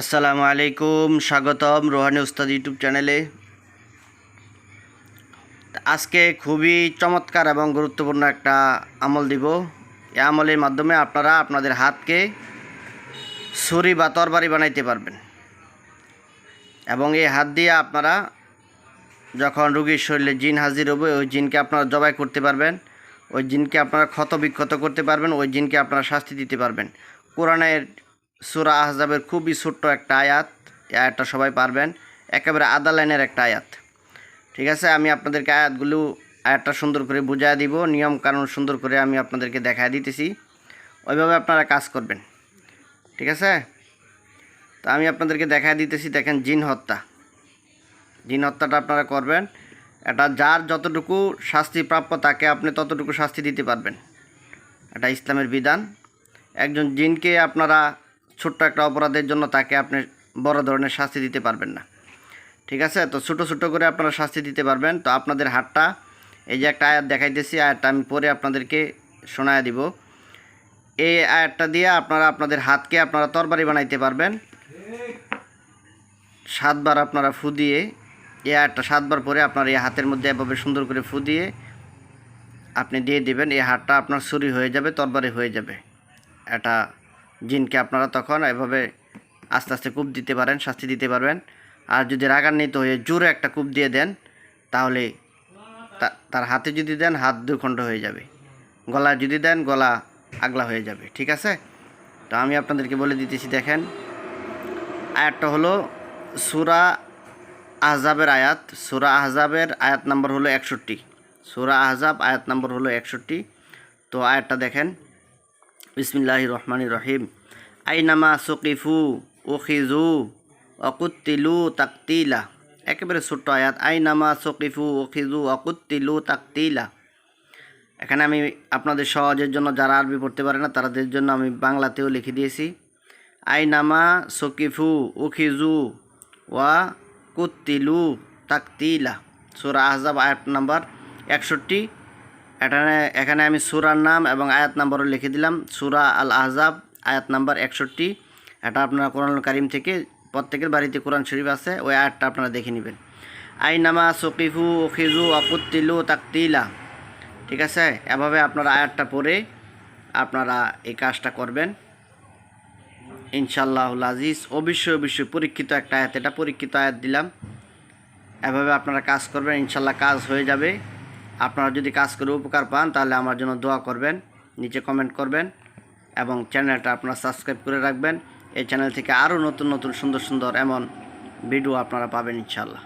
আসসালামু আলাইকুম, স্বাগতম রোহানি উস্তাদ ইউটিউব চ্যানেলে। আজকে খুবই চমৎকার এবং গুরুত্বপূর্ণ একটা আমল দিব। এই আমলের মাধ্যমে আপনারা আপনাদের হাতকে ছুরি বা তরবারি বানাইতে পারবেন। এবং এই হাত দিয়ে আপনারা যখন রুগীর শরীরে জিন হাজির হবে, ওই জিনকে আপনারা জবাই করতে পারবেন। ওই জিনকে আপনারা ক্ষত বিক্ষত করতে পারবেন, ওই জিনকে আপনারা শাস্তি দিতে পারবেন। কোরআনের সুরা আহজাবের খুবই ছোট্ট একটা আয়াত। এই আয়াতটা সবাই পারবেন। একেবারে আদা লাইনের একটা আয়াত। ঠিক আছে? আমি আপনাদেরকে আয়াতগুলো, আয়াতটা সুন্দর করে বুঝাই দিব। নিয়ম কানুন সুন্দর করে আমি আপনাদেরকে দেখায় দিতেছি। ওইভাবে আপনারা কাজ করবেন। ঠিক আছে? তো আমি আপনাদেরকে দেখায় দিতেছি, দেখেন জিন হত্যা। জিন হত্যাটা আপনারা করবেন। এটা যার যতটুকু শাস্তি প্রাপ্য, তাকে আপনি ততটুকু শাস্তি দিতে পারবেন। এটা ইসলামের বিধান। একজন জিনকে আপনারা ছোট্ট একটা অপরাধের জন্য তাকে আপনি বড় ধরনের শাস্তি দিতে পারবেন না। ঠিক আছে? তো ছোটো ছোটো করে আপনারা শাস্তি দিতে পারবেন। তো আপনাদের হাতটা, এই যে একটা আয়াত দেখাইতেছি, আয়াতটা আমি পরে আপনাদেরকে শোনায় দিব। এই আয়াতটা দিয়ে আপনারা আপনাদের হাতকে আপনারা তরবারি বানাইতে পারবেন। সাতবার আপনারা ফু দিয়ে, এই আয়াতটা সাতবার পরে আপনার এই হাতের মধ্যে এভাবে সুন্দর করে ফু দিয়ে আপনি দিয়ে দিবেন। এই হাতটা আপনার চুরি হয়ে যাবে, তরবারি হয়ে যাবে। এটা জিনকে আপনারা তখন এভাবে আস্তে আস্তে কূপ দিতে পারেন, শাস্তি দিতে পারবেন। আর যদি রাগান্বিত হয়ে জোরে একটা কূপ দিয়ে দেন, তাহলে তার হাতে যদি দেন, হাত দুখণ্ড হয়ে যাবে। গলা যদি দেন, গলা আগলা হয়ে যাবে, ঠিক আছে? তো আমি আপনাদেরকে বলে দিতেছি, দেখেন, আয়াতটা হলো সুরা আহজাবের আয়াত। সুরা আহজাবের আয়াত নাম্বার হলো একষট্টি। সুরা আহজাব আয়াত নাম্বার হলো একষট্টি। তো আয়াতটা দেখেন বিসমিল্লাহ রহমান রহিম আইনামা সকিফু ওখিজু অকুত্তিলু তাকতিলা। একেবারে ছোট্ট আয়াত, আইনামা সকিফু ওখিজু অকুত্তিলু তাকতিলা। এখানে আমি আপনাদের সহজের জন্য যারা আরবি পড়তে পারে না, তাদের জন্য আমি বাংলাতেও লিখে দিয়েছি। আইনামা সকিফু উখিজু ওয়া কুত্তিলু তাকতিলা। সুরা আহজাব আয়াত নাম্বার একষট্টি। এখানে এখানে আমি সুরার নাম এবং আয়াত নাম্বারও লিখে দিলাম। সুরা আল আহজাব আয়াত নাম্বার একষট্টি। এটা আপনারা কোরআন কারিম থেকে প্রত্যেকের বাড়িতে কোরআন শরীফ আছে, ওই আয়াতটা আপনারা দেখে নেবেন। আইনামা সকিফু ওখিজু অকুত্তিলু তাকতিলা। ঠিক আছে? এভাবে আপনারা আয়াতটা পড়ে আপনারা এই কাজটা করবেন। ইনশাল্লাহুল আজিজ, অবশ্যই অবশ্যই পরীক্ষিত একটা আয়াত, এটা পরীক্ষিত আয়াত দিলাম। এভাবে আপনারা কাজ করবেন ইনশাল্লাহ কাজ হয়ে যাবে। আপনারা যদি কাজ করে উপকার পান, তাহলে আমার জন্য দোয়া করবেন, নিচে কমেন্ট করবেন, এবং চ্যানেলটা আপনারা সাবস্ক্রাইব করে রাখবেন। এই চ্যানেল থেকে আরও নতুন নতুন, সুন্দর সুন্দর এমন ভিডিও আপনারা পাবেন ইনশাল্লাহ